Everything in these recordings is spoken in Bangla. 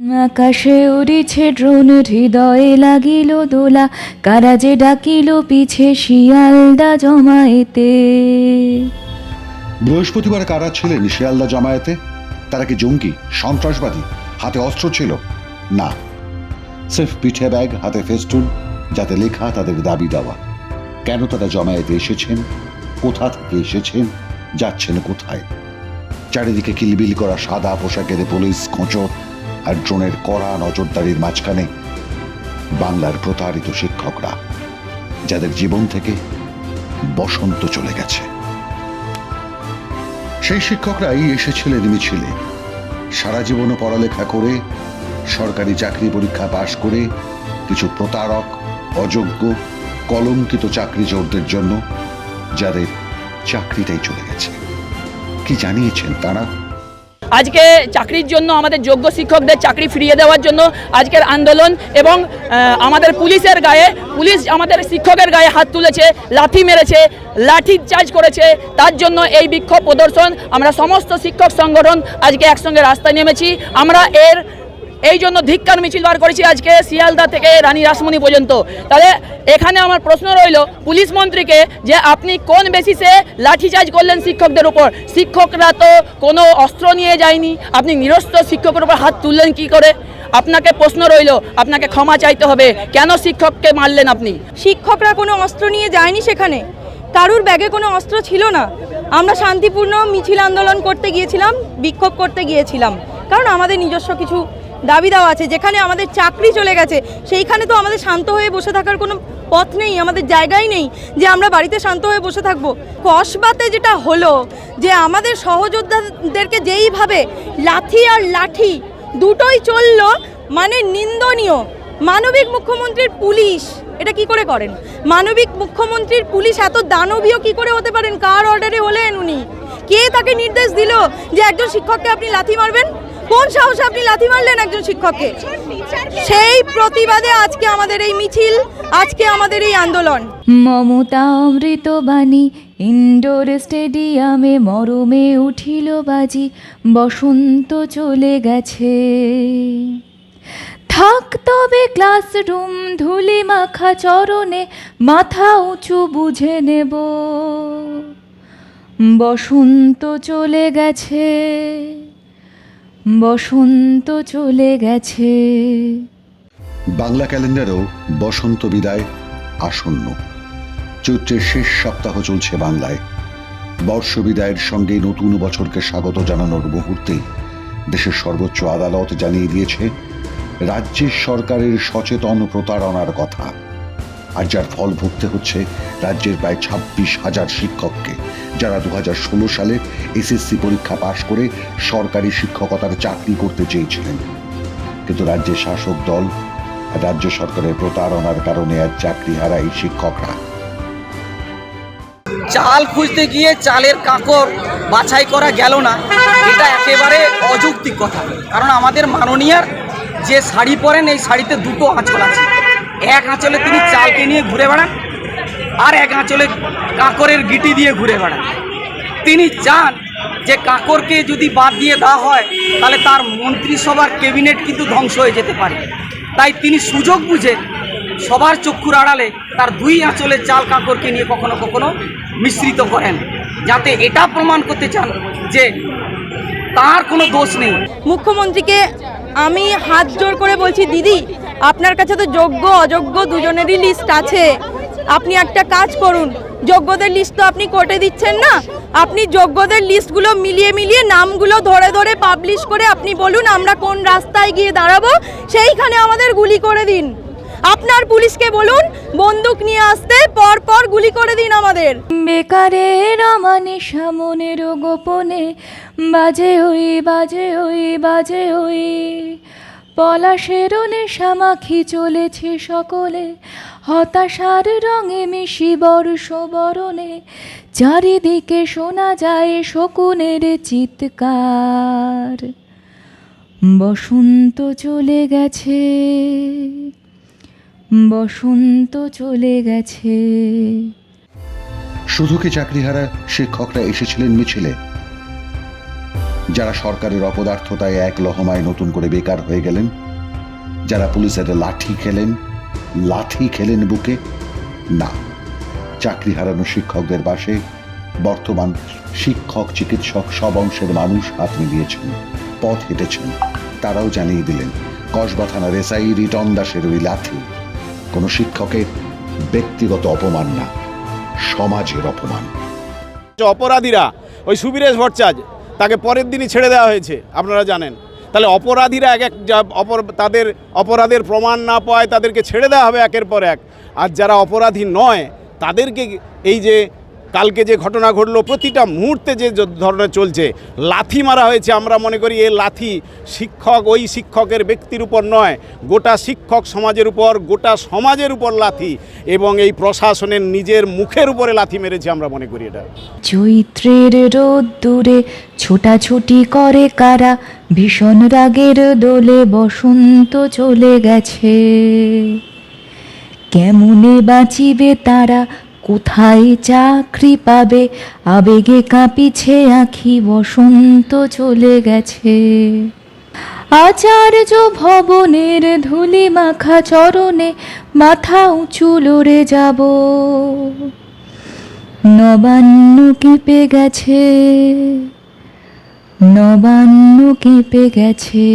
আকাশে উড়িছে ড্রোন, হৃদয়ে লাগিল দোলা। কারা যে ডাকিল পিছে শিয়ালদা জমায়েতে। বৃহস্পতিবার কারা ছিলেন শিয়ালদা জামায়াতে? তারা কি জঙ্গি, সন্ত্রাসবাদী, হাতে অস্ত্র ছিল? না। সিফ পিঠে ব্যাগ, হাতে ফেস্টুন, যাতে লেখা তাদের দাবি দেওয়া। কেন তারা জমায়েতে এসেছেন? কোথা থেকে এসেছেন? যাচ্ছেন কোথায়? চারিদিকে কিলবিল করা সাদা পোশাকের পুলিশ খোঁচো আর ড্রোনের কড়া নজরদারির মাঝখানে বাংলার প্রতারিত শিক্ষকরা, যাদের জীবন থেকে বসন্ত চলে গেছে। সেই শিক্ষকরাই এসেছিলেন মিছিলে। সারা জীবনও পড়ালেখা করে, সরকারি চাকরি পরীক্ষা পাশ করে, কিছু প্রতারক, অযোগ্য, কলঙ্কিত চাকরি চোরদের জন্য যাদের চাকরিটাই চলে গেছে। কি জানিয়েছেন তারা? আজকে চাকরির জন্য আমাদের যোগ্য শিক্ষকদের চাকরি ফিরিয়ে দেওয়ার জন্য আজকের আন্দোলন এবং আমাদের পুলিশের গায়ে, পুলিশ আমাদের শিক্ষকের গায়ে হাত তুলেছে, লাথি মেরেছে, লাঠি চার্জ করেছে, তার জন্য এই বিক্ষোভ প্রদর্শন। আমরা সমস্ত শিক্ষক সংগঠন আজকে একসঙ্গে রাস্তায় নেমেছি। আমরা এর এই জন্য ধিক্কার মিছিল বার করেছি আজকে শিয়ালদা থেকে রানী রাসমণি পর্যন্ত। তাহলে এখানে আমার প্রশ্ন রইল, পুলিশ মন্ত্রীকে যে আপনি কোন বেসিসে লাঠিচার্জ করলেন শিক্ষকদের উপর? শিক্ষকরা তো কোনো অস্ত্র নিয়ে যায়নি। আপনি নিরস্ত্র শিক্ষকের উপর হাত তুললেন কি করে? আপনাকে প্রশ্ন রইল, আপনাকে ক্ষমা চাইতে হবে। কেন শিক্ষককে মারলেন আপনি? শিক্ষকরা কোনো অস্ত্র নিয়ে যায়নি সেখানে। কারুর ব্যাগে কোনো অস্ত্র ছিল না। আমরা শান্তিপূর্ণ মিছিল আন্দোলন করতে গিয়েছিলাম, বিক্ষোভ করতে গিয়েছিলাম। কারণ আমাদের নিজস্ব কিছু দাবি দেওয়া আছে, যেখানে আমাদের চাকরি চলে গেছে, সেইখানে তো আমাদের শান্ত হয়ে বসে থাকার কোনো পথ নেই, আমাদের জায়গাই নেই যে আমরা বাড়িতে শান্ত হয়ে বসে থাকব। কসবাতে যেটা হলো যে আমাদের সহযোদ্ধাদেরকে যেইভাবে লাথি আর লাঠি দুটোই চলল মানে নিন্দনীয়। মানবিক মুখ্যমন্ত্রীর পুলিশ, এটা কি করে করেন? মানবিক মুখ্যমন্ত্রীর পুলিশ এত দানবীয় কি করে হতে পারেন? কার অর্ডারে হলেন উনি? কে তাকে নির্দেশ দিল যে একজন শিক্ষককে আপনি লাথি মারবেন? কোন সাহসে আপনি লাথি মারলেন একজন শিক্ষককে? সেই প্রতিবাদে আজকে আমাদের এই মিছিল, আজকে আমাদের এই আন্দোলন। মমতা অমৃত বাণী, ইনডোর স্টেডিয়ামে মরমে উঠিল বাজি, বসন্ত চলে গেছে। থাক তবে ক্লাসরুম ধুলি মাখা চরণে, মাথা উঁচু বুঝে নেব। বসন্ত চলে গেছে। বসন্ত চলে গেছে। বাংলা ক্যালেন্ডারেও বসন্ত বিদায় আসন্ন। চৈত্রের শেষ সপ্তাহ চলছে বাংলায়। বর্ষ বিদায়ের সঙ্গে নতুন বছরকে স্বাগত জানানোর মুহূর্তেই দেশের সর্বোচ্চ আদালত জানিয়ে দিয়েছে, রাজ্যের সরকারের সচেতন প্রতারণার কথা। আর যার ফল ভুগতে হচ্ছে রাজ্যের প্রায় ছাব্বিশ হাজার শিক্ষককে, যারা দু ষোলো সালে এসএসসি পরীক্ষা পাশ করে সরকারি শিক্ষকতার চাকরি করতে চেয়েছিলেন। কিন্তু রাজ্যের শাসক দল রাজ্য সরকারের প্রতারণার কারণে আর চাকরি হারা এই শিক্ষকরা। চাল খুঁজতে গিয়ে চালের কাঁকড় বাছাই করা গেল না। এটা একেবারে অযৌক্তিক কথা। কারণ আমাদের মাননীয়ার যে শাড়ি পরেন, এই শাড়িতে দুটো আঁচল আছে। এক আঁচলে তিনি চালকে নিয়ে ঘুরে বেড়ান, আর এক আঁচলে কাঁকরের গিটি দিয়ে ঘুরে বেড়ান। তিনি চান যে কাঁকরকে যদি বাদ দিয়ে দেওয়া হয়, তাহলে তার মন্ত্রিসভার ক্যাবিনেট কিন্তু ধ্বংস হয়ে যেতে পারে। তাই তিনি সুযোগ বুঝে সবার চক্ষুর আড়ালে তার দুই আঁচলে চাল কাঁকরকে নিয়ে কখনো কখনো মিশ্রিত করেন, যাতে এটা প্রমাণ করতে চান যে তার কোনো দোষ নেই। মুখ্যমন্ত্রীকে আমি হাত জোর করে বলছি, দিদি আপনার কাছে তো যোগ্য, অযোগ্য দুজনেরই লিস্ট আছে। আপনি একটা কাজ করুন, যোগ্যদের লিস্ট তো আপনি কোর্টে দিচ্ছেন না। আপনি যোগ্যদের লিস্টগুলো মিলিয়ে মিলিয়ে নামগুলো ধরে ধরে পাবলিশ করে আপনি বলুন আমরা কোন রাস্তায় গিয়ে দাঁড়াবো, সেইখানে আমাদের গুলি করে দিন। আপনার পুলিশকে বলুন, বন্দুক নিয়ে আসতে পর পর গুলি করে দিন আমাদের। বেকারে মানে সামনের গোপনে বাজে ওই বাজে ওই বাজে ওই পলাশের নেশামাখি চলেছে সকলে। হতাশার রঙে মিশি বর্ষ বরণে চারিদিকে শোনা যায় শকুনের চিৎকার। বসন্ত চলে গেছে, বসন্ত চলে গেছে। শুধু কি চাকরিহারা শিক্ষকরা এসেছিলেন মিছিলে? যারা সরকারের অপদার্থতায় এক লহমায় নতুন করে বেকার হয়ে গেলেন, যারা পুলিশের লাঠি খেলেন লাঠি খেলেন বুকে, না, চাকরি হারানো শিক্ষকদের পাশে বর্তমান শিক্ষক, চিকিৎসক সব অংশের মানুষ হাত মিলিয়েছেন, পথ হেঁটেছেন, তারাও জানিয়ে দিলেন, কসবা থানার এসআই রিটন দাসের ওই লাথি কোনো শিক্ষকের ব্যক্তিগত অপমান না, সমাজের অপমান। অপরাধীরা, ওই সুবীরেশ ভট্টাচার্য তাকে পরের দিনই ছেড়ে দেওয়া হয়েছে, আপনারা জানেন। তাহলে অপরাধীরা এক এক অপর, তাদের অপরাধের প্রমাণ না পায় তাদেরকে ছেড়ে দেওয়া হবে একের পর এক। আর যারা অপরাধী নয়, তাদেরকে এই যে কালকে যে ঘটনা ঘটলো, প্রতিটা মুহূর্তে যে ধরনের চলছে, লাথি মারা হয়েছে। আমরা মনে করি এই লাথি শিক্ষক, ওই শিক্ষকের ব্যক্তির উপর নয়, গোটা শিক্ষক সমাজের উপর, গোটা সমাজের উপর লাথি এবং এই প্রশাসনের নিজের মুখের উপরে লাথি মেরেছে আমরা মনে করি এটা। চৈত্রের রোদ দূরে ছোটাছুটি করে কারা, ভীষণ রাগের দোলে বসন্ত চলে গেছে। কেমনে বাঁচিবে তারা কোথায় চাকরি পাবে? আবেগে কাঁপিছে আখি, বসন্ত চলে গেছে। আচার্য ভবনের ধুলি মাখা চরণে মাথা উঁচু লড়ে যাব। নবান্ন কেঁপে গেছে। নবান্ন কেঁপে গেছে।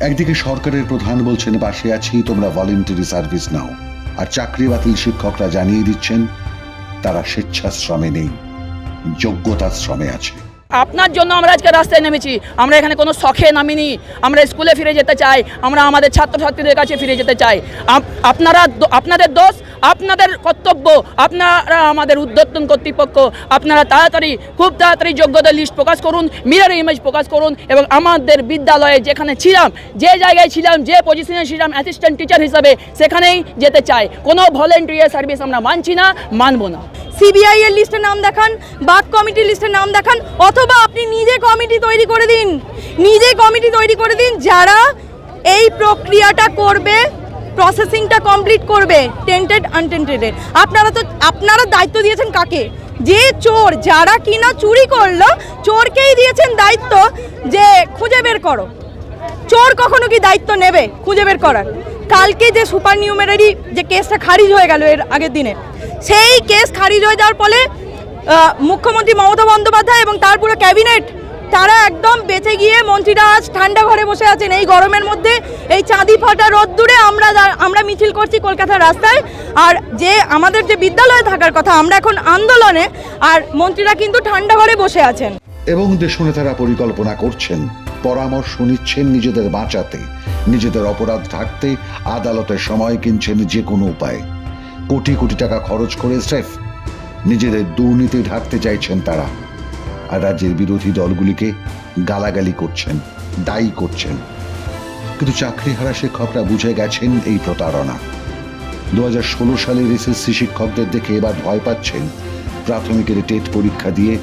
একদিকে সরকারের প্রধান বলছেন, পাশে আছি, তোমরা ভলেন্টারি সার্ভিস নাও। আর চাকরি বাতিল শিক্ষকরা জানিয়ে দিচ্ছেন তারা স্বেচ্ছাশ্রমে নেই যোগ্যতার শ্রমে আছে। আপনার জন্য আমরা আজকে রাস্তায় নেমেছি। আমরা এখানে কোনো শখে নামিনি। আমরা স্কুলে ফিরে যেতে চাই। আমরা আমাদের ছাত্রছাত্রীদের কাছে ফিরে যেতে চাই। আপনারা আপনাদের দোষ, আপনাদের কর্তব্য, আপনারা আমাদের উদ্যোতন কর্তৃপক্ষ। আপনারা তাড়াতাড়ি, খুব তাড়াতাড়ি যোগ্যতার লিস্ট প্রকাশ করুন মিরর ইমেজ প্রকাশ করুন এবং আমাদের বিদ্যালয়ে যেখানে ছিলাম, যে জায়গায় ছিলাম, যে পজিশনে ছিলাম অ্যাসিস্ট্যান্ট টিচার হিসাবে সেখানেই যেতে চাই। কোনো ভলেন্টিয়ার সার্ভিস আমরা মানছি না, মানবো না। সিবিআই এর লিস্টে নাম দেখান বাক কমিটির লিস্টে নাম দেখান, অথবা আপনি নিজে কমিটি তৈরি করে দিন। নিজে কমিটি তৈরি করে দিন যারা এই প্রক্রিয়াটা করবে প্রসেসিংটা কমপ্লিট করবে টেন্টেড আনটেন্টেডের আপনারা তো, আপনারা দায়িত্ব দিয়েছেন কাকে? যে চোর, যারা কিনা চুরি করল, চোরকেই দিয়েছেন দায়িত্ব যে খুঁজে বের করো। চোর কখনো কি দায়িত্ব নেবে খুঁজে বের করার? কালকে যে সুপার নিউমেরারি যে কেসটা খারিজ হয়ে গেল এর আগের দিনে, সেই কেস খারিজ হয়ে যাওয়ার ফলে মুখ্যমন্ত্রী মমতা বন্দ্যোপাধ্যায় এবং তার পুরো ক্যাবিনেট, তারা একদম বেঁচে গিয়ে মন্ত্রীরা আজ ঠান্ডা ঘরে বসে আছেন। এই গরমের মধ্যে এই চাঁদি ফাটা রোদ্দুরে আমরা আমরা মিছিল করছি কলকাতার রাস্তায়। আর যে আমাদের যে বিদ্যালয়ে থাকার কথা, আমরা এখন আন্দোলনে, আর মন্ত্রীরা কিন্তু ঠান্ডা ঘরে বসে আছেন। এবং দেশনেতারা পরিকল্পনা করছেন, পরামর্শ নিচ্ছেন নিজেদের বাঁচাতে। নিজেদের অপরাধ ঢাকতে আদালতে সময় কিনছেন যে কোনো উপায়ে। কোটি কোটি টাকা খরচ করে স্রেফ নিজেদের দুর্নীতি ঢাকতে চাইছেন তারা। আর রাজ্যের বিরোধী দলগুলিকে গালাগালি করছেন, দায়ী করছেন। কিন্তু চাকরিহারা শিক্ষকরা বুঝে গেছেন এই প্রতারণা। দু হাজার ষোলো সালের এসএসসি শিক্ষকদের দেখে এবার ভয় পাচ্ছেন। প্রাথমিকের টেট পরীক্ষা দিয়ে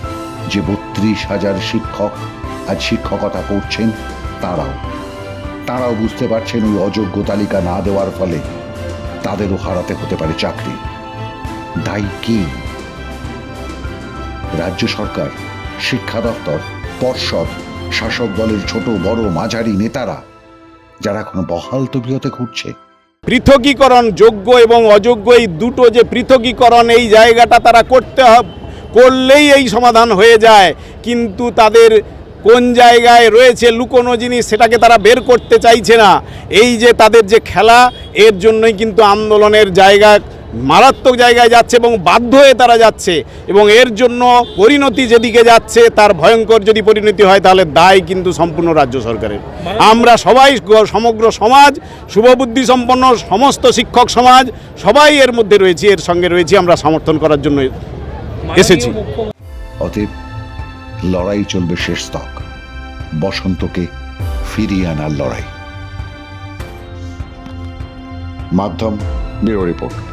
যে বত্রিশ হাজার শিক্ষক আজ শিক্ষকতা করছেন, তারাও। তারাও বুঝতে পারছেন ওই অযোগ্য তালিকা না দেওয়ার ফলে তাদেরও হারাতে হতে পারে চাকরি। দায়ী কি? রাজ্য সরকার, শিক্ষা দপ্তর, পর্ষদ, শাসক দলের ছোট, বড়, মাঝারি নেতারা, যারা এখনও বহাল তবিয়তে ঘুরছে। পৃথকীকরণ যোগ্য এবং অযোগ্য এই দুটো যে পৃথকীকরণ, এই জায়গাটা তারা করতে করলেই এই সমাধান হয়ে যায়। কিন্তু তাদের কোন জায়গায় রয়েছে লুকোনো জিনিস সেটাকে তারা বের করতে চাইছে না। এই যে তাদের যে খেলা এর জন্যই কিন্তু আন্দোলনের জায়গা মারাত্মক জায়গায় যাচ্ছে এবং বাধ্য হয়ে তারা যাচ্ছে। এবং এর জন্য পরিণতি যেদিকে যাচ্ছে তার ভয়ঙ্কর যদি পরিণতি হয় তাহলে দায় কিন্তু সম্পূর্ণ রাজ্য সরকারের। আমরা সবাই সমগ্র সমাজ শুভবুদ্ধি সম্পন্ন সমস্ত শিক্ষক সমাজ সবাই এর মধ্যে রয়েছি এর সঙ্গে রয়েছি আমরা সমর্থন করার জন্য এসেছি। অতএব লড়াই চলবে শেষ তক বসন্তকে ফিরিয়ে আনার লড়াই। মাধ্যম ব্যুরো রিপোর্ট।